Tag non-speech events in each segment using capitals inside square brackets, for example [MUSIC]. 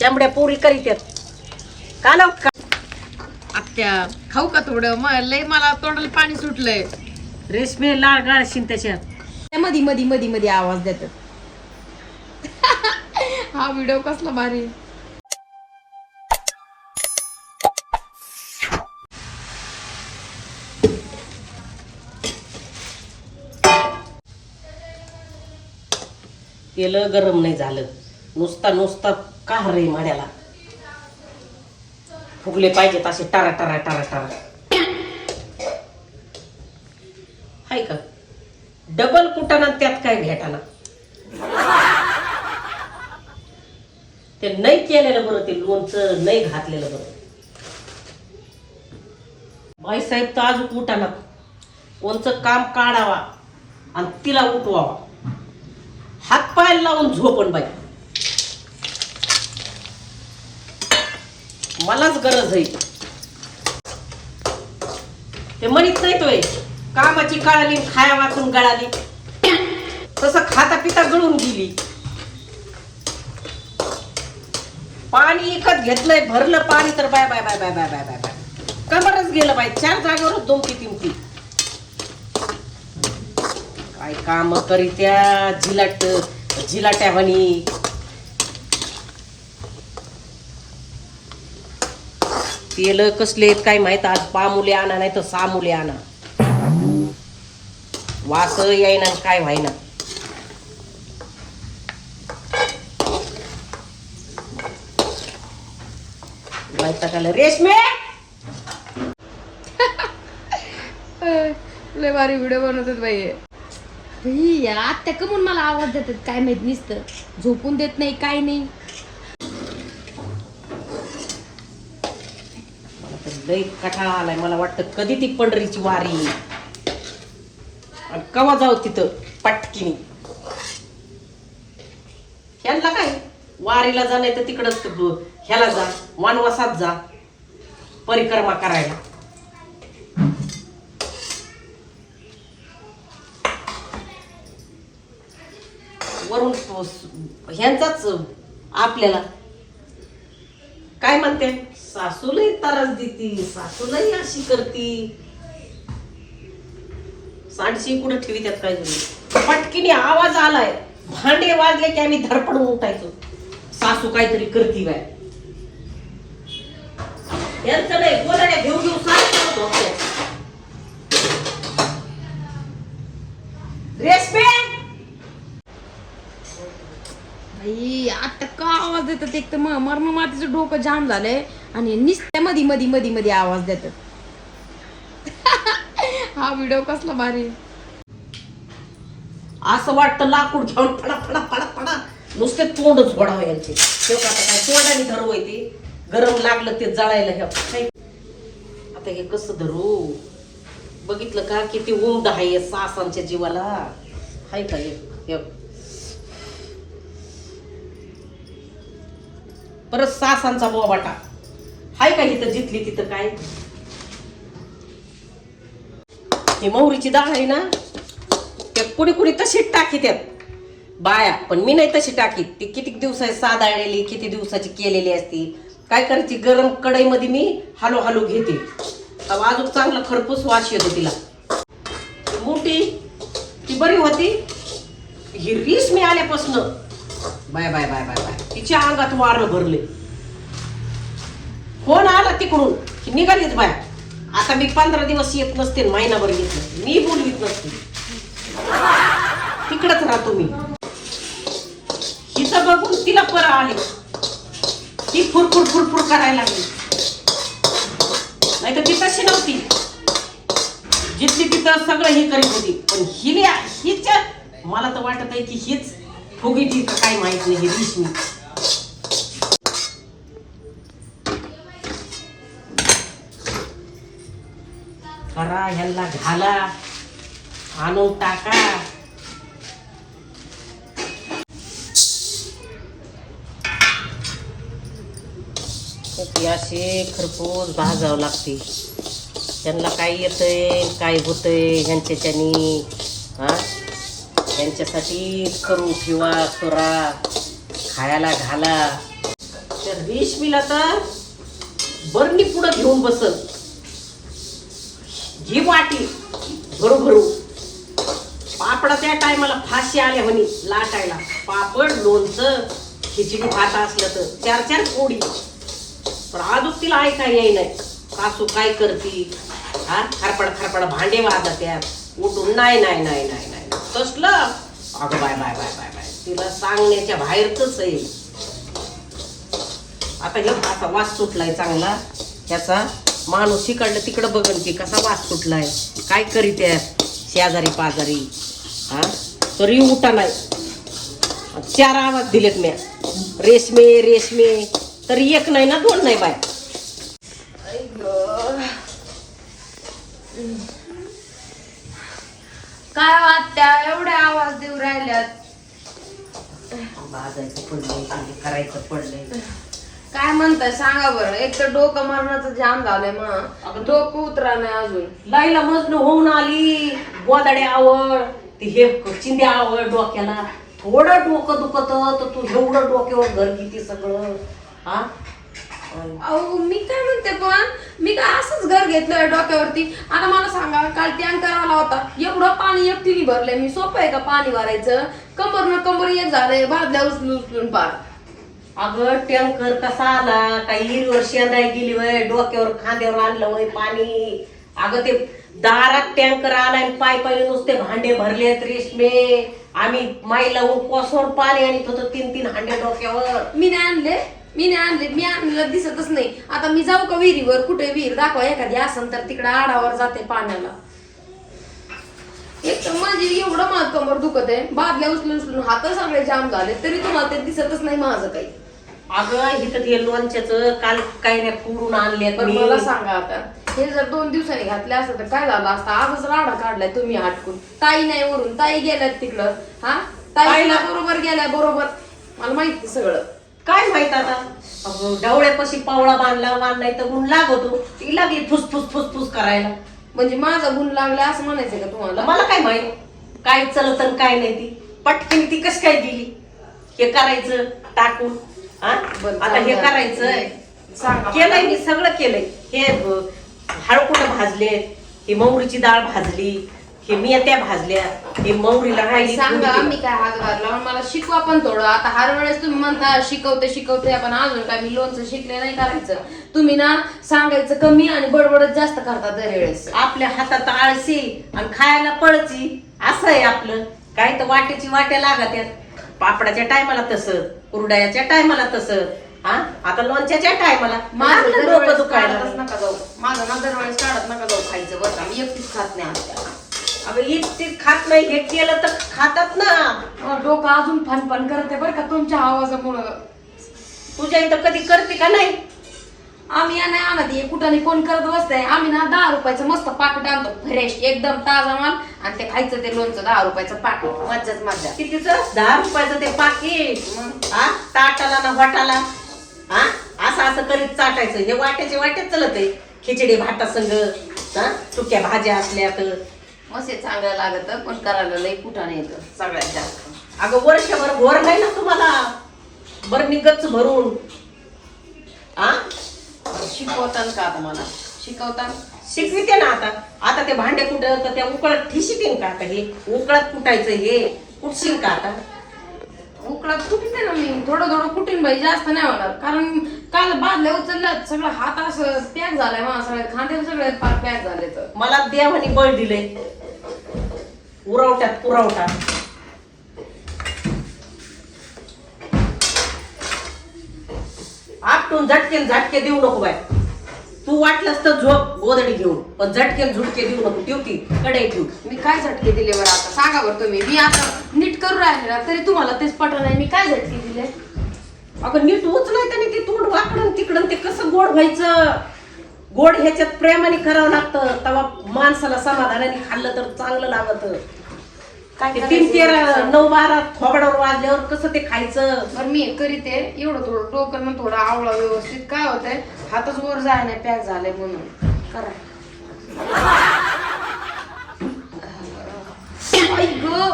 चांबड्या पोरी करीत्यात का लाव? का? आत्या खाऊ का थोडं? मग लय मला तोंडाला पाणी सुटलंय. रेशमी लाळ गाळशीन त्याच्यात. मधी मधी मधी मधी आवाज देतात. [LAUGHS] हा व्हिडिओ कसला भारी. तेल गरम नाही झालं. नुसता नुसता का रे माड्याला. फुगले पाहिजेत असे टारा टारा टारा टारा. हाय का? डबल कुटाना त्यात काय भेटाना? ते नाही केलेलं बरं ते लोणचं नाही घातलेलं बरं. बाईसाहेब तर अजून उठाना. कोणचं काम काढावा आणि तिला उठवावा. हात पाय लावून झोपण बाई. मलाच गरज आहे. ते म्हणत नाही तोय कामाची काळाली खाया वाचून गळाली. तसं खाता पिता गळून गेली. पाणी एकच घेतलंय भरलं पाणी तर बाय बाय बाय बाय बाय बाय बाय. बाय कमरच गेलं बाय चार जागेवरच दोमती तिमती. काय काम करीत्या झिलाट झिलाट्या म्हणी. तेल कसले आहेत काय माहीत आज पामुले आणा नाही तर सामुले आणा. वास येईना काय व्हायना. रेशमे! लय भारी व्हिडिओ बनवतात बाई आत्या कमून मला आवाज देतात काय माहीत नुसतं. झोपून देत नाही काय नाही मला तर लई कठाळा आलाय. मला वाटतं कधी ती पंढरीची वारी आणि कवा जाऊ तिथं? पटकिनी. ह्यांना काय? वारीला जा नाही तर तिकडंच ह्याला जा वनवासात जा. परिक्रमा करायला. वरून ह्यांचाच आपल्याला. काय म्हणते? सासूलाही तारस देती सासूलाही अशी करती. सांडशी कुठं ठेवी त्यात काय पटकीने आवाज आलाय. भांडे वाजले की आम्ही धडपडून उठायचो सासू काहीतरी करती बाय यांचं नाही बोलाड्या घेऊ घेऊ सारखं होतो रेशमे बाई आता का आवाज देतात एक तर मर्म मातीचं डोकं जाम झालंय आणि नुसत्या मधी मधी मधी मधी आवाज देतात. [LAUGHS] हा व्हिडिओ कसला भारी. असं वाटतं लाकूड घेऊन फडा फडा फडा फडा. नुसते तोंडच झोडावं यांचे. तेव्हा आता काय तोंडाने धरू ते. गरम लागलं ते जळायला हे. आता हे कसं धरू? बघितलं का किती उमद आहे सासांच्या जीवाला? हाय का हे. परत सासांचा बोबाटा हाय का इथं जिथली तिथं काय? ही मोहरीची डाळ आहे ना त्या कुणी कुणी तशीच टाकी त्यात. बाया पण मी नाही तशी टाकीत. ती किती दिवसाची साधाळलेली किती दिवसाची केलेली असती. काय करायची गरम कढईमध्ये मी हालो घेते. अजून चांगला खरपूस वास येतो तिला. मोठी ती बरी होती. ही रीस मी आल्यापासून. बाय बाय बाय बाय बाय. तिच्या अंगात वारं भरले. फोन आला तिकडून की निघालीच बाहेर आता मी पंधरा दिवस येत नसते महिनाभर येत नसते. मी बोलवीत नसते. तिकडच राहतो मी. हिचं बघून तिला पर आले ती फुरफुर फुरफुर करायला लागली. नाही तर ती तशी नव्हती. जिथली तिथं सगळं हे करीत होती. पण हिने हिच्या मला तर वाटत आहे की हीच फुगीची का काय माहीत नाही ही रेशमी. करा ह्याला घाला आणून टाका. ती असे खरपूस भाजावं लागते. त्यांना काय येतंय काय होतंय ह्यांच्याच्यानी हा? त्यांच्यासाठी करू किंवा करा खायला घाला. तर रेशमीला तर बरणी पुढं घेऊन बसल. ही वाटी भरू भरू पापड त्या टायमाला फाशी आल्या म्हणे लाटायला. पापड लोणचं खिचडी भात असलं तर चार चार पोळी. पण आजूक तिला ऐका येई नाही. सासू काय करती हा? खरपड खरपड भांडे वाजत्यात उठून नाही नाही नाही नाही नाही. तसलं? अगं बाय बाय बाय बाय बाय. तिला सांगण्याच्या बाहेरच आहे आता हे असा वास सुटलाय चांगला. ह्याचा माणूस इकडलं तिकडं बघन की कसा वास सुटलाय काय करीत आहेत शेजारी पाजारी. हा? तरी उठा नाही. चार आवाज दिलेत म्या. रेशमे रेशमे. तरी एक नाही ना दोन नाही बाय. काय वाटत्या एवढे आवाज देऊ राहिल्यात. बाजायचं पडलंय करायचं पडलंय. काय म्हणताय? सांगा बरं. एक तर डोकं मरणाचं जाम झालंय मग. डोकं उतरा नाही अजून. लाईला मजन होऊन आली. गोदाडे आवड ते हे चिंद्या आवड डोक्याला. थोडं डोकं दुखत तर तू एवढं डोक्यावर घर किती सगळं. हा? अहो मी काय म्हणते पण मी काय असंच घर घेतलंय डोक्यावरती. आता मला सांगा काल टँकर आला होता. एवढं पाणी एकटीने भरलंय. मी सोपं आहे का पाणी भरायचं? कंबर न कंबर एक झालंय भाजल्या उचलून उचलून पार. अगं टँकर कसा आला? काही हिरवर शेंदाय गेली वय. डोक्यावर खांद्यावर आणलं वय पाणी. अगं ते दारात टँकर आलाय आणि पाय पाय नुसते भांडे भरलेत रेशमे. आम्ही माईला कोसवर पाणी आणत होतो तीन तीन हांडे डोक्यावर. मी नाही आणले. मी नाही आणले. मी आणलं दिसतच नाही. आता मी जाऊ का विहिरीवर? कुठे विहीर? दाखवा एखादी असन तर तिकडे आडावर जाते पाण्याला. एक तर माझी एवढं माझं कमर दुखत आहे बादल्या उचलून उचलून हात सगळे जाम झाले. तरी तुम्हाला ते दिसतच नाही माझं काही. अगं इथं ते लोणच्याचं काल काय रे पुरून आणले पण मला सांगा आता. हे जर दोन दिवसांनी घातले असतं तर काय झालं असतं? आजच राडा काढलाय तुम्ही हटकून ताई नाही वरून ताई गेल्यात तिकडं. हा? ताईला बरोबर गेलाय बरोबर. मला माहिती सगळं. काय माहीत आता? डवळ्यापाशी पावळा बांधला बांधलाय तर गुण लागतो. ती लागली फुस फुस फुस फुस करायला. म्हणजे माझा गुण लागला असं म्हणायचंय का तुम्हाला? मला काय माहीत? काय चलत काय नाही ती. पटकन ती कशी काय गेली? हे करायचं टाकून. हा? आता हे चांगलं. करायचं सांगा केलंय मी सगळं केलंय. हे हळकुट भाजलेत ही मौरीची डाळ भाजली हे मेथ्या भाजल्या हे मौरीला राहिली सांगा मी काय हात घातला? मला शिकवा पण थोडं. आता हर वेळेस तुम्ही म्हणता शिकवते शिकवते. पण अजून काय मी लोणचं शिकले नाही करायचं. तुम्ही ना सांगायचं कमी आणि बडबडच जास्त करता दरवेळेस. आपल्या हातात आळशी आणि खायला पळची असं आहे आपलं. काय तर वाट्याची वाट्या लागत आहेत पापडाच्या टायमाला तसं. कुरड्याच्या टायमाला तसं. हा? आता लोणच्याच्या टायमाला. लागलं डोकं दुखायला काढतच नका जाऊ. माझं ना दरवेळेस काढत नका जाऊ खायचं बरं का. मी एकटीच खात नाही आमच्या अगं इतकी खात नाही. हे केलं तर खातात ना. डोकं अजून फन फन करते बरं का तुमच्या आवाजामुळं. तुझ्या इथं कधी करते का नाही? आम्ही या नाही आणत हे कुठं नाही कोण करत बसतंय? आम्ही ना दहा रुपयाचं मस्त पाकिट आणतो फ्रेश एकदम ताजा माल. आणि ते खायचं ते लोणचं दहा रुपयाचं पाकिट. मज्जाच मज्जा. कितीच? दहा रुपयाचं ते पाकिट. मग? हा ताटाला ना वाटाला. हा असं असं करीत चाटायचं. हे वाट्याचे वाट्यात चलत आहे. खिचडी भाता संग हा सुक्या भाज्या असल्या तर मस्त चांगलं लागत पण करायला लई कुठाने येतं सगळ्यात जास्त. अगं वर्षभर घोर नाही ना तुम्हाला? बरं गच्च भरून. हा शिकवतान का आता मला? शिकवतान? शिकविते ना आता. आता ते भांडे कुठं? तर त्या उकळत ठिशीतीन का आता हे? उकळत कुटायचं हे? कुठशील का आता? उकळात कुठे ना मी. थोडं थोडं कुठीन बाई जास्त नाही होणार. कारण काल बादल्या उचलल्यात सगळं हात असं पॅक झालाय मला सगळे खांदे सगळे पॅक झाले तर मला देवानी बळ दिलंय. उरवट्यात पुरवठा. आपटून झटकेन झटके देऊ नको बाय. तू वाटलंस तर झोप गोदडी घेऊन. पण झटकेन झुटके देऊ नको. ठेव ती कडे ठेव. मी काय झटके दिले बरं आता? सांगा बरं तुम्ही. मी आता नीट करू राहिले ना तरी तुम्हाला तेच पटलं नाही. मी काय झटके दिले? अगं नीट उचलाय त्याने ते तोंड वाकडं तिकडं. ते कसं गोड व्हायचं? गोड ह्याच्यात प्रेमाने करावं लागतं. तेव्हा माणसाला समाधानाने खाल्लं तर चांगलं लागत. काय ते तीन करायचं? तेरा नऊ बारा थोबडावर वाजल्यावर कसं ते खायचं? बरं मी हे करीते एवढं थोडं डोकं ना थोडं आवळा व्यवस्थित काय होतंय हातच वर जाय नाही पॅक झालंय म्हणून. करा. आई ग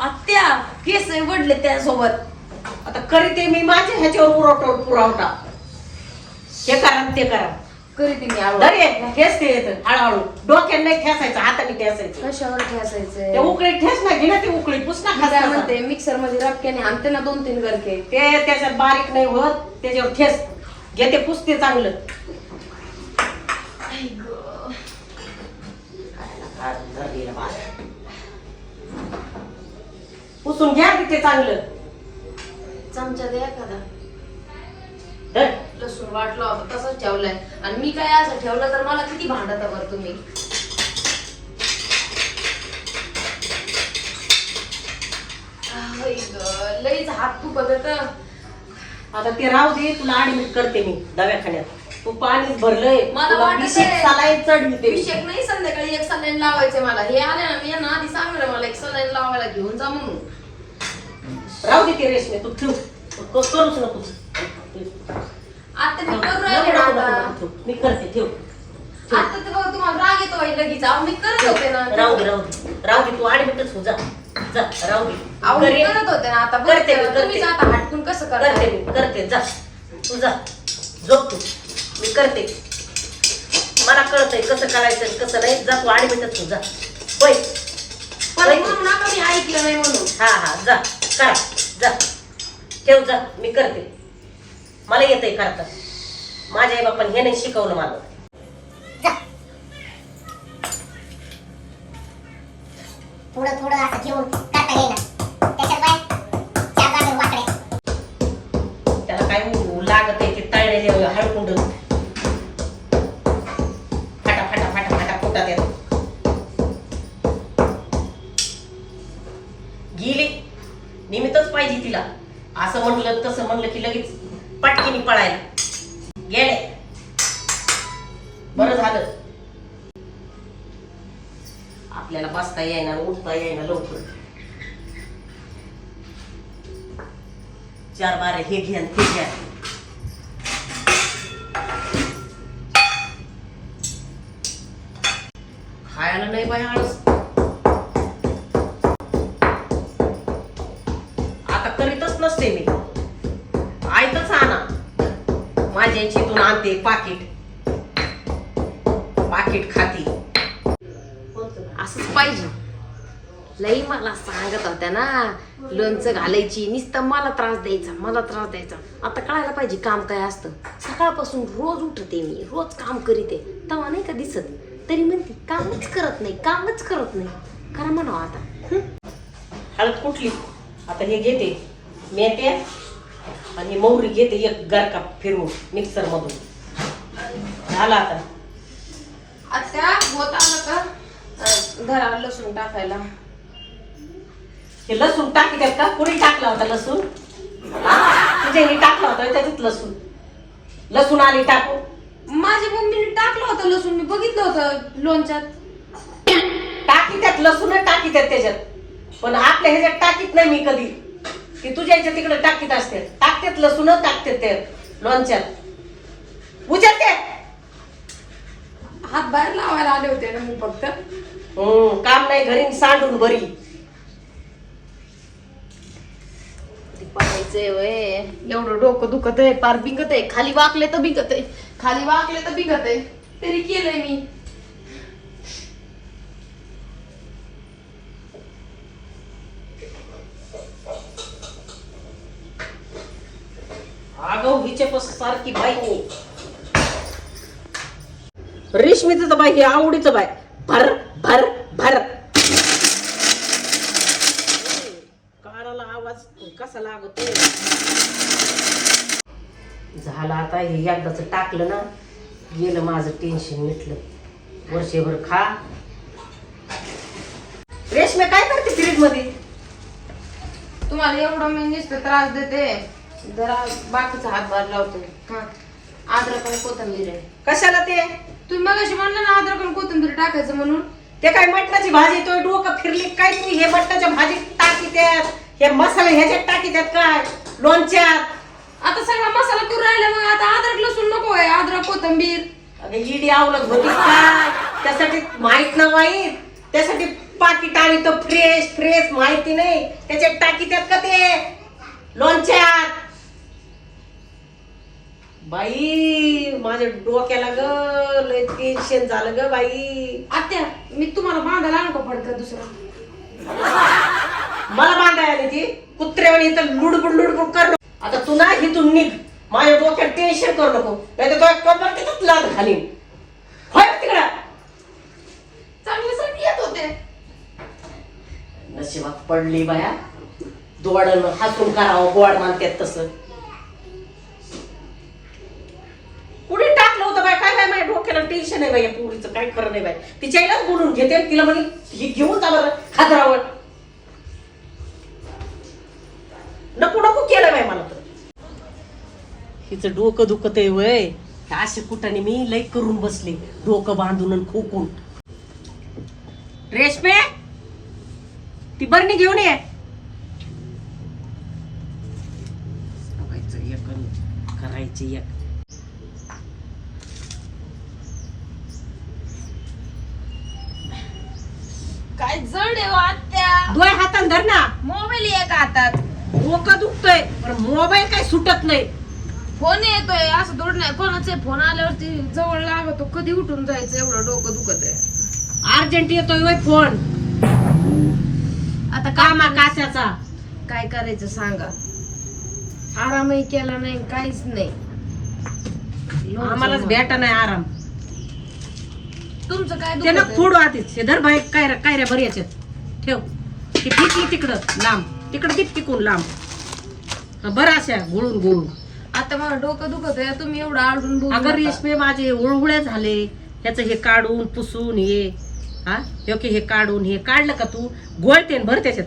आत्या केस वडले त्यासोबत. आता करीते मी माझ्या ह्याच्यावर पुरवठा पुरवठा. हे करा ते करा. करीते मी आवड दर ठेस ते येतं हळूहळू. डोक्यात नाही ठेसायचं हाताने ठेसायचं. कशावर ते उकळी ठेस ना घे ना ती उकळी पुसना मी काय खास म्हणते मिक्सरमध्ये रक्क्याने आणते ना दोन तीन गरके. ते त्याच्यात बारीक नाही होत त्याच्यावर ठेस. घे ते पुसते चांगलं. पुसून घ्या तिथे चांगलं. चमचा दे एखादा. धर. लसूण वाटला होता तसंच ठेवलाय. आणि मी काय असं ठेवलं तर मला किती भांडत बरं तुम्ही? लईच हात दुखत होतं. आता ते राहू दे तुला ऍडमिट करते मी दवाखान्यात. तू पाणीच भरलंय. मला तुला वाटत विषय सलाईन विषय नाही संध्याकाळी एक सलाईन लावायचे मला. हे आले ना मी यांना आधी सांगणार मला एक सलाईन लावायला घेऊन जा म्हणून. राहू दे ते रेशमे तू ठेव. क- करूच नको. आता मी करू राहिले ना आता. करते ठेव. आता तर बघ तुम्हाला राग येतो बाई लगेच. अहो मी करत होते ना. राहू दे राहू दे. राहू दे तू हो जा. जा राहू दे. अहो मी करेन. करत होते ना आता. बघ करते मी, करते. तुम्हीच आता हटकून कसं करते? करते मी करते. जा. तू जा. झोप तू. मी करते. मला कळतंय कसं करायचं आणि कसं नाही. जा तू ऍडमिटच हो जा. होय. पण मी ऐकलं नाही म्हणून. हा हा. जा. करा जा. ठेव जा. मी करते. मला येतंय करता माझ्या आई बापाने हे नाही शिकवलं मला थोडं थोडं असं घेऊन करता येईना त्याच्यात बाय चार गाजर वाकडे. त्याला काय लागत आहे ते तळलेले हळकुंड. फाटा फाटा फाटा फाटा फुटात येत. गेली. निमित्तच पाहिजे तिला. असं म्हणलं तसं म्हणलं की लगेच पळायला गेले. बरं झालं. आपल्याला बसता येणार उठता येणार लवकर. चार बारे हे घ्या ते घ्या खायला नाही बाय आळस. माझ्या इच्छेतून आणते पाकिट. पाकिट खाती. असंच पाहिजे. लई मला सांगत होत्या ना लोणचं घालायची नुसतं मला त्रास द्यायचा मला त्रास द्यायचा. आता कळायला पाहिजे काम काय असतं. सकाळपासून रोज उठते मी रोज काम करीते तेव्हा नाही का दिसत. तरी म्हणते कामच करत नाही कामच करत नाही. खरं म्हणावं आता? हळद कुठली? आता हे घेते. मेथे आणि मोहरी घेते एक गरका फिरवून मिक्सर मधून. झाला आता. आत्या होत आलं का? घराला लसूण टाकायला. हे लसूण टाकी द्यात का? कुणी टाकला होता लसूण? हा? तुझ्या हिने टाकला होता त्याच्यात लसूण. लसूण आली टाकू माझ्या मम्मीने टाकलं होतं लसूण मी बघितलं होतं लोणच्यात. टाकी त्यात लसूण टाकी त्यात त्याच्यात. पण आपल्या ह्याच्यात टाकीत नाही मी कधी. ती तुझ्या ह्याच्या तिकडे टाकीत असते. टाकतात लसूण टाकतात ते लोणच्यात. उचलते हात बाहेर लावायला आले होते ना मी फक्त. हम्म काम नाही घरी सांडून बरी. ते पाहायचंय वय. एवढं डोकं दुखत आहे पार बिंगत आहे खाली वाकले तर बिंगत आहे खाली वाकले तर बिंगत आहे तरी केलंय मी. अगं हिच्या पास सारखी बाई. नाही रेशमीच बाई हे आवडीचं बाय भर भर भर. कानाला आवाज कसा लागतोय? झालं आता हे एकदाच टाकलं ना गेलं माझं टेन्शन मिटलं. वर्षभर खा. रेशमे काय करते फ्रीजमध्ये? तुम्हाला एवढं मी नुसतं त्रास देते. जरा बाकीचा हातभार लावते हा. अद्रक आणि कोथिंबीर आहे. कशाला ते? तुम्ही मगाशी म्हणलं ना अद्रक आणि कोथिंबीर टाकायचं म्हणून. ते काय मटणाची भाजी तो डोकं फिरली काय तू हे मटणाच्या भाजीत टाकी त्यात हे मसाले ह्याच्यात टाकी त्यात काय? लोणच्यात. आता सगळा मसाला करून राहिला मग. आता अद्रक लसूण नको आहे. अद्रक कोथिंबीर. अगं इडी आवलत होती काय? त्यासाठी माहीत ना माहीत त्यासाठी पाकिट आली तर फ्रेश फ्रेश माहिती नाही. त्याच्यात टाकी त्यात का ते? लोणच्यात. बाई माझ्या डोक्याला ग लय टेन्शन झालं ग बाई. आत्या मी तुम्हाला बांधायला आणू का फडका दुसरा? मला बांधाय आली ती. कुत्र्यावर इथं लुडबुड लुडबुड कर. नको. आता तू ना इथून निघ. माझ्या डोक्यात टेन्शन करू नको. नाही तर तो कमर तिथंच लाद खाली. होय तिकडं? चांगल्यासाठी येत होते. नशिबात पडली बाया. दोडन हसून करावं गोड मानतात तसं. कुणी टाकलं होतं बाय काय बाय माझ्या डोक्याला टेन्शन आहे बाई या पोरीचं? काय खरं नाही बाय तिच्यालाच बोलून घेते तिला म्हणे ही घेऊन जा बरं खादरावर नको नको केलं बाय मला तर. हिचं डोकं दुखत आहे वय. असे कुठाने मी लई करून बसले डोकं बांधून आणि खोकून. रेशमे ती बरणी घेऊन ये. करायची एक आणि करायचं एक काय जड आहे हो आत्या. दोय हातात धर ना. मोबाईल एक हातात. डोकं दुखतोय पण मोबाईल काय सुटत नाही. फोन येतोय असं दोड नाही. कोणाचे फोन आल्यावरती जवळ लागतो कधी उठून जायचं एवढं डोकं दुखत आहे. अर्जंट येतोय वय फोन. आता कामा काम काशाचा काय करायचं सांगा. आरामही केला नाही काहीच नाही. आम्हालाच भेटा नाही आराम. तुमचं काय त्यानं दुखतंय? फोडू आधीच. हे धर बाई काय काय रे बरी याच्यात. ठेव. ती फिकली तिकडं लांब. तिकडं ती टिकून लांब. हा, बरं अशा गुळून गुळून. आता मला डोकं दुखत आहे. तुम्ही एवढं आडून बघू अगं नका. रेशमे माझे उळहुळे झाले. ह्याचं हे काढून पुसून हे. हा? योग्य हे काढून हे काढलं का तू? गोळते न भर त्याच्यात.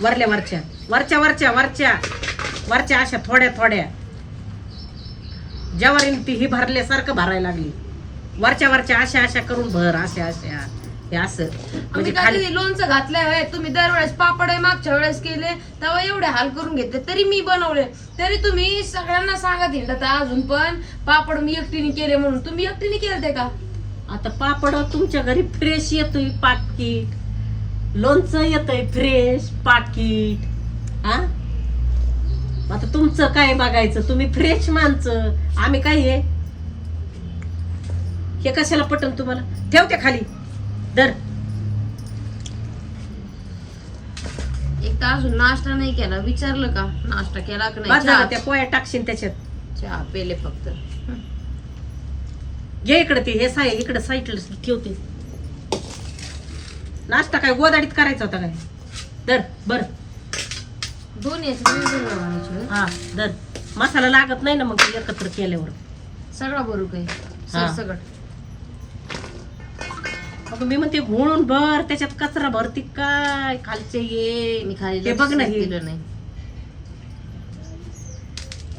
वरल्या वरच्या. वरच्या वरच्या वरच्या. वरच्या अशा थोड्या थोड्या. ज्यावरील ती ही भरल्यासारखं भरायला लागली. वरच्या वरच्या अशा अशा करून भर अशा अशा. हे असं. म्हणजे काय खाली कधी लोणचं घातलंय होय. तुम्ही दरवेळेस पापड आहे मागच्या वेळेस केले तेव्हा एवढे हाल करून घेतले तरी मी बनवले. तरी तुम्ही सगळ्यांना सांगत हिंडत अजून पण पापड मी एकटीने केले म्हणून. तुम्ही एकटीने केले ते का? आता पापड तुमच्या घरी फ्रेश येतोय पाकिट लोणचं येतंय फ्रेश पाकिट हा? आता तुमचं काय बघायचं? तुम्ही फ्रेश माणसं. आम्ही काय हे? हे कशाला पटन तुम्हाला? ठेव त्या खाली. दर एक तर अजून नाश्ता नाही केला. विचारलं का? नाश्ता केला का बाद झालं त्या पोया टाकशील त्याच्यात. चहा पेले फक्त. घे इकडे ते हे साय इकडे साईटला ठेवते. नाश्ता काय गोदाडीत करायचा होता काय? दर बर दोन याचे वेगवेगळे. हा दर मसाला लागत नाही ना मग ते एकत्र केल्यावर. सगळा बरू काही हा. मग मी म्हणते घोळून भर त्याच्यात कचरा भरती काय? खालचे ये मी खाली ते बघ ना हे. दिलं नाही.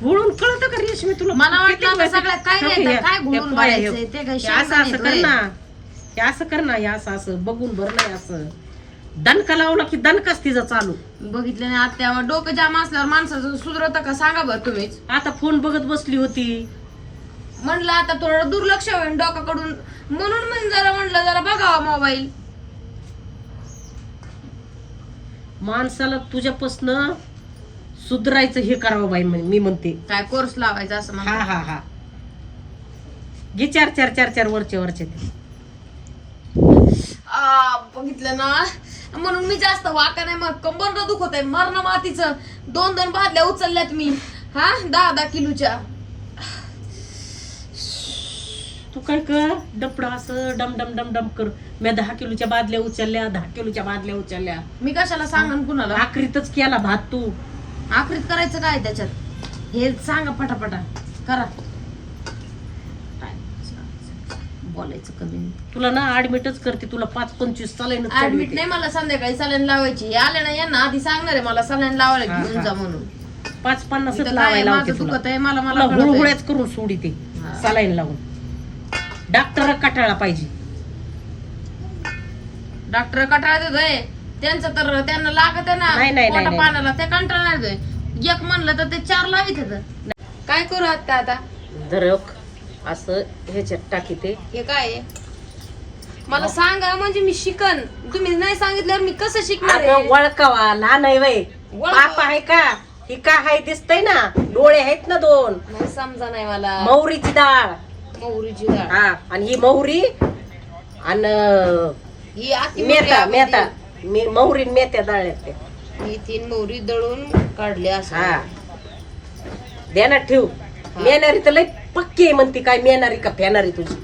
घोळून कळतं का रेशमी तुला? मला वाटलं किती आता वेळा- सगळ्यात काय हे- नाही, हे- काय हे घोळून पोळ्या हे- ते काय हे असं असं कर. ना. हे असं कर ना हे असं असं. बघून भर नाही असं. दणका लावला की दणकाच तिचं चालू. बघितलं नाही आत्या डोकं जाम असल्यावर माणसाचं सुधरत का? सांगा बरं तुम्हीच. आता फोन बघत बसली होती. म्हणलं आता थोडं दुर्लक्ष होईल डोकाकडून म्हणून म्हणजे जरा म्हणलं जरा बघावा मोबाईल माणसाला तुझ्यापासनं सुधरायचं हे करावं बाई म्हणे- मी म्हणते. काय कोर्स लावायचा असं हा. हा हा. घे चार चार चार चार वरचे वरचे ते. आ, बघितलं ना? म्हणून मी जास्त वाका नाही मग कंबर दुखत आहे मरण मातीचं दोन दोन बादल्या उचलल्यात मी. हा? दहा दहा किलोच्या. तू काय कर? डपडा असं डम डम डम डम कर. मी दहा किलोच्या बादल्या उचलल्या दहा किलोच्या बादल्या उचलल्या. मी कशाला सांगन कुणाला? आखरीतच केला भात तू. आखरीत करायचं काय त्याच्यात? हे सांगा पटापटा. करा. काय बोलायचं कमी तुला ना ऍडमिटच करते तुला पाच पंचवीस चालायन ऍडमिट नाही मला संध्याकाळी सलाईन लावायची. हे आले ना यांना आधी सांगणार आहे मला सलाईन लावायला हा, घेऊन हा. जा म्हणून. पाच पन्नास इथं काय लावायला माझं लावते तुला. दुखत आहे मला मला तुला कळत आहे. हुळहुळ्याच करून सोडी ते. सलाईन लावून. डॉक्टर कटाळा पाहिजे. डॉक्टर कंटाळा देतोय. त्यांचं तर त्यांना लागत नाही, ना. नाही, पोटा नाही. पाण्याला ते कंटाळा देतोय. एक म्हणलं तर ते चार लावित होतं. काय करू आता आता? धरक असं ह्याच्यात टाकी ते. हे काय आहे? मला सांगा म्हणजे मी शिकन. तुम्ही नाही सांगितल्यावर मी कसं शिकणार अगं? वळकावा लहान आहे वय. वळकावा. बाप आहे का? ही का आहे दिसतय ना? डोळे आहेत ना दोन. नाही समजा नाही मला. मौरीची डाळ. मोहरीची डाळ हा आणि ही मोहरी आणि ही अति मेथा मोठी मेथा आपण मी मोहरी आणि मेथ्या दळल्यात ते. ती- ही तीन मोहरी दळून काढली असं. हा. ध्यानात ठेव. मेनारी तर लय पक्की आहे म्हणती काय मेनारी का फेनारी तुझी?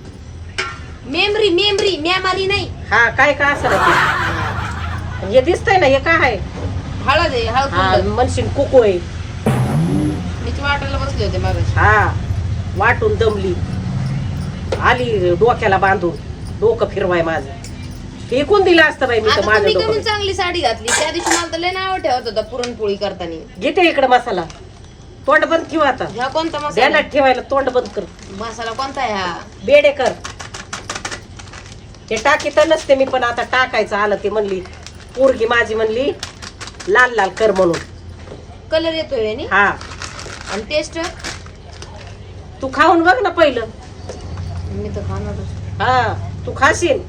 मेमरी मेमरी मेमारी नाही. हा काय का असं हे दिसतंय ना हे काय आहे? हळद आहे हळद हा कुंड. म्हणशील कुकू आहे. मीच वाटायला बसले होते मागाशी. हा वाटून दमली. आली डोक्याला बांधून डोकं फिरवाय माझं. फेकून दिलं असतं बाई मी तर आता माझं तुम्ही डोकं कमी चांगली साडी घातली त्या दिवशी मला तर लय नाव ठेवत होता पुरणपोळी करताना. घेते इकडे मसाला. तोंड बंद ठेव आता. ह्या कोणता मसाला? ध्यानात ठेवायला तोंड बंद कर. मसाला कोणता आहे हा? बेडे कर. हे टाकीत नसते मी पण आता टाकायचं आलं ते म्हणली. पोरगी माझी म्हणली लाल लाल कर म्हणून. कलर येतोय हा. आणि टेस्ट तू खाऊन बघ ना पहिलं. मी तर खाणारच. हा तू खाशील.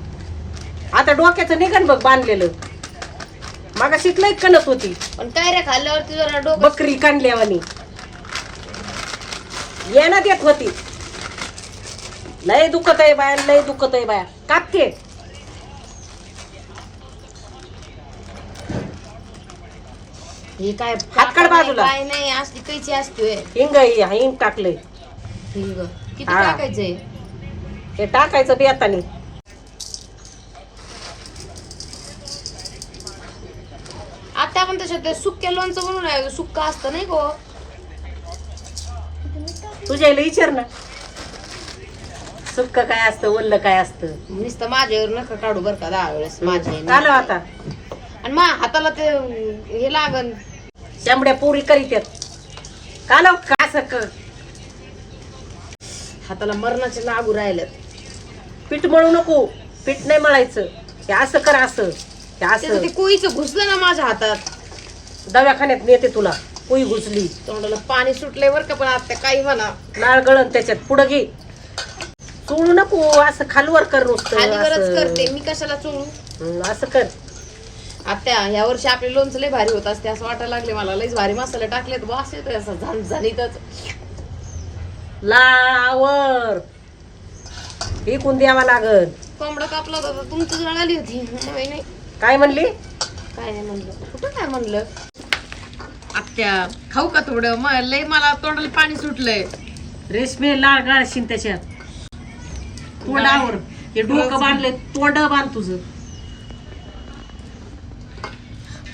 आता डोक्याचं निघण बघ बांधलेलं. मागा शिकलंय कणत होती. पण काय रे खाल्ल्यावरती जरा डोकं बकरी कांडल्यावानी. येणं देत होती. लय दुखत आहे बाया लय दुखत आहे बाया. कापते. हे काय हात काढ बाजूला. काय नाही असली कैची असते. हिंग हिंग टाकलंय. किती हा. टाकायचंय? हे टाकायचं बेतानी आता आपण तसं ते सुक्या लोणचं बनवून आहे सुक्का असतं नाही गो. तुझ्या विचार ना. सुक्क काय असतं वल्ल काय असतं? नुसतं माझ्यावर नका काढू बर का दहा वेळेस माझे चालू आता. आणि मा हाताला ते हे लागन. शांबड्या पोरी करीत कालव का असं क- हाताला मरणाचे लागू राहिलेत. पीठ मळू नको. पीठ नाही मळायचं. हे असं कर असं. हे त्याचं असं. कोळीचं घुसलं ना माझ्या हातात. दवाखान्यात नेते तुला. कुई घुसली. तोंडाला पाणी सुटलंय बरं का पण आता काही म्हणा. नाळ गळण त्याच्यात. पुढं घे. चोळू नको. असं खालवर कर नुसतं खालीवरच असं. करते. मी कशाला चोळू? हं, असं कर. आत्या ह्या वर्षी आपले लोणचं लय भारी होत असते. असं वाटायला लागले मला. लयच भारी मसाले टाकलेत वास येतोय असं झणझणीतच. लावर. फेकून द्यावा लागल. कोंबडा कापला होता तर तुमचं जळाली होती. नाही नाही. काय म्हणली? काय नाही म्हणलं. कुठं काय म्हणलं? आत्या खाऊ का थोडं? म लय मला तोंडाला पाणी सुटलंय. रेशमी लाल गाळशीन त्याच्यात. तोंडावर. हे डोकं बांधले तोंड बांध तुझं.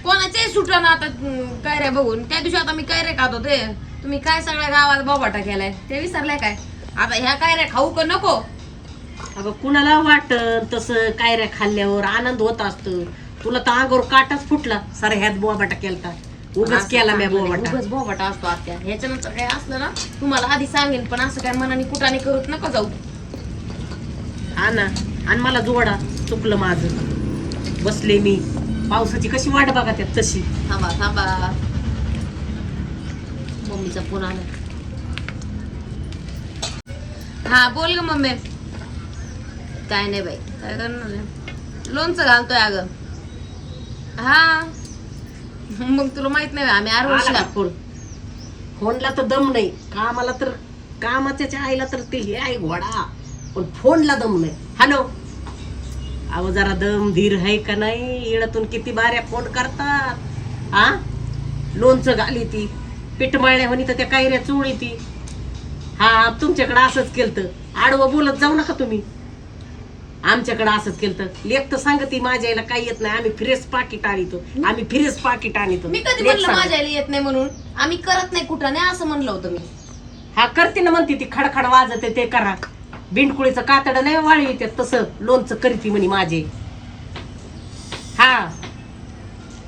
कोणाचंही सुटलं ना आता हम्म, काय रे बघून. त्या दिवशी आता मी काय रे खात होते. तुम्ही काय सगळ्या गावात बोबाटा केलाय? ते विसरलाय काय? आता ह्या काय रे खाऊ का नको? अगं कुणाला वाटत तसं काय रे खाल्ल्यावर आनंद होत असतो. तुला तर अंगावर काटाच फुटला. सारा ह्यात बोबाटा केलता. उगाच केला मी बोबाटा. उगाच बोबाटा असतो आत्या. ह्याच्यानंतर काय असलं ना तुम्हाला आधी सांगेन पण असं काय मनाने कुठाने करत नका जाऊ. हा ना. आणि मला जोडा. चुकलं माझं. बसले मी. पावसाची कशी वाट बघा त्यात तशी. थांबा थांबा. मम्मीचा फोन आला. हा बोल ग मम्मी. काय नाही बाई. काय करणार? लोणचं घालतोय अगं. हा. मग तुला माहीत नाही आम्ही आर का? फोन फोनला तर दम नाही. कामाला तर कामाच्या आईला तर ते हे आहे घोडा. पण फोनला दम नाही. हॅलो? अहो जरा दम धीर आहे का नाही? येळातून किती बाऱ्या फोन करतात. आ? लोणचं घाली ती. पीठ मळल्या म्हणी तर त्या कायऱ्या चोळी ती. हा तुमच्याकडे असंच केलतं. आडवं बोलत जाऊ नका तुम्ही. आमच्याकडे असंच केलतं लेख तर सांगती माझ्या आईला काही येत नाही. आम्ही फ्रेश पाकिट आणतो. आम्ही फ्रेश पाकिट आणतो. मी कधी लेक म्हणलं सांगते. माझ्या आईला येत नाही म्हणून? आम्ही करत नाही कुठं नाही असं म्हणलं होतं मी. हा करते ना म्हणते ती. खडखड वाजते ते करा. बिंडकुळीचं कातड नाही वाळी येते तसं. लोणचं करीती म्हणे माझे. हा.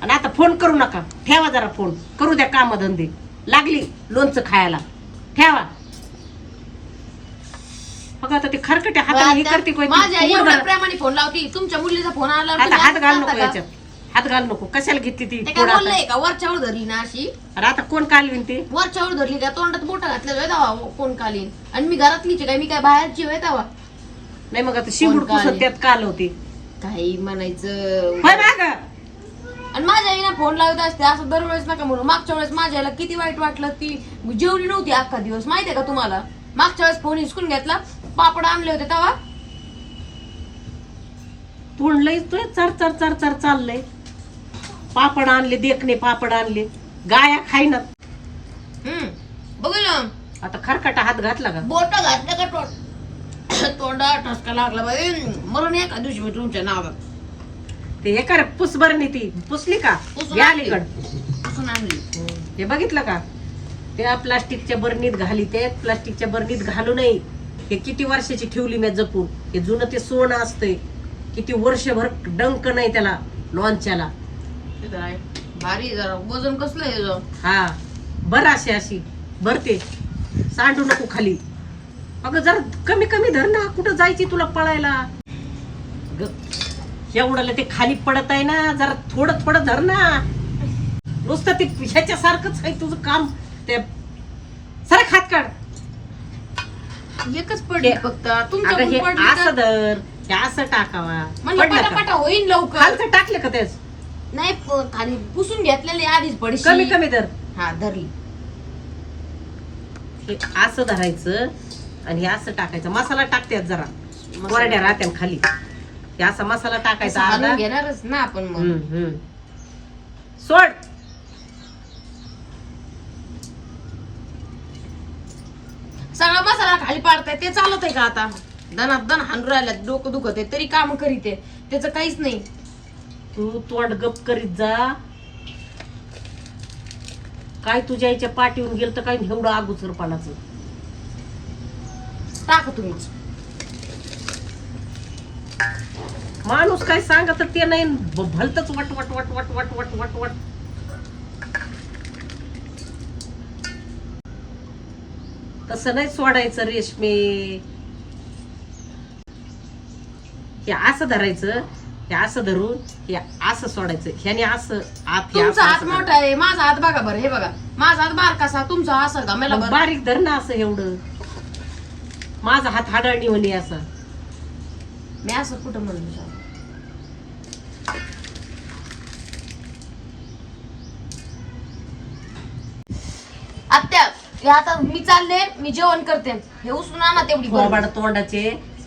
आणि आता फोन करू नका. ठेवा जरा फोन. करू द्या कामधंदे. लागली लोणचं खायला. ठेवा. बघा आता ते खरकटे हाताने हे करते कोय माझ्या एवढ्या. प्रेमाने फोन लावती तुमच्या मुलीचा फोन आला आता हात घाल नको याच्यात. हात घाल नको. कशाला घेतली ती ते काय आता? बोललंय का? वरच्यावर धरली ना अशी? अरे आता कोण कालवीन ते? वरच्यावर धरली का? तोंडात बोट घातलं तेव्हा कोण कालीन आणि मी घरातलीच काय? मी काय बाहेरची तेव्हा? नाही मग आता शिंबूड कोण? पुसत त्यात काल होते. काही म्हणायचं होय माग. आणि माझ्या आईना फोन लावत असते. असं दरवेळेस नका म्हणून मागच्या वेळेस माझ्या आईला किती वाईट वाटलं ती. जेवली नव्हती अख्खा दिवस. माहितीये का तुम्हाला? मागच्या वेळेस फोन हिसकून घेतला पापड आणले होते तेव्हा. तोंडलंय तू चर चर चर चर चाललंय. पापड आणले देखणे पापड आणले. गाया खाईनात. हम्म बघू ना. आता खरकाटा हात घातला का? बोट घातलं का तोंड? तोंडा ठसका लागला बाई. मरून एका दिवशी मी तुमच्या नावात ते हे कर पुस बरणी ती. पुसली का? पुसून या आणली. अलीकड. पुसून आणली. हे बघितलं का? त्या प्लास्टिकच्या बरणीत घाली ते प्लास्टिकच्या बरणीत घालू नये हे किती वर्षाची ठेवली मी जपून. हे जुनं ते सोनं असतंय. किती वर्षभर डंक नाही त्याला लॉन्च्याला. भारी जरा. वजन कसलं? हा. बर अशी अशी. भरते सांडू नको खाली. अगं जरा कमी कमी धर ना. कुठं जायची तुला पळायला? ग- एवढं ते खाली पडत आहे ना. जरा थोडं थोडं धर ना. नुसतं ते ह्याच्या सारखंच आहे तुझं काम. ते सर खात काढ. एकच पडली फक्त. अगं तुमच्या हे पडली असं धर हे असं टाकावा. म्हणजे पडलं का? पटापटा होईल लवकर. खालचं टाकलं का तेच? नाही प- खाली पुसून घेतलेली आधीच पडशी. कमी कमी धर. हा धरली. हे असं धरायचं आणि हे असं टाकायचं. मसाला टाकतात जरा. कोरड्या राहत्या खाली. हे असा मसाला टाकायचा अर्धा. हालून घेणारच ना आपण मग. हम्म, हम्म. सोड. सगळा मसाला खाली पाडताय ते चालत आहे का आता? दनात दन हाणून राहिल्यात डोकं दुखत आहे तरी काम करीत. आहे त्याचं काहीच नाही. तू तोंड गप करीत जा. काय तुझ्या याच्या पाठीवून गेलं तर काय एवढं पानाचं टाका तुम्हीच माणूस काय सांगत ते नाही भलतच वट वट वट वट वट वट वट वट. तसं नाही सोडायचं रेशमे. हे असं धरायचं हे असं धरून हे असं सोडायचं. ह्याने असं आत हे तुमचा हात असं मोठा आहे माझा हात बघा बरं हे बघा. माझा हात बारकासा तुमचा असा का? मला मग बरं. बारीक धर ना असं एवढं. माझा हात हाडाळणी म्हणे असा. मी असं कुठं म्हणलो साहेब? आत्या हे आता मी चालले मी जेवण करते. हे उचलून आणा तेवढी बरं. थोबाड तोंडाचे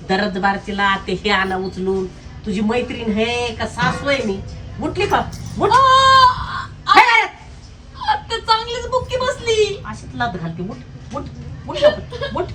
दरद बारचीला ते हे आणा उचलून. तुझी मैत्रीण हे का सासू आहे मी? उठली का? उठ हे काय रे? चांगलीच बुक्की बसली. अशीच लाद घालते उठ उठ उठ लवकर, उठ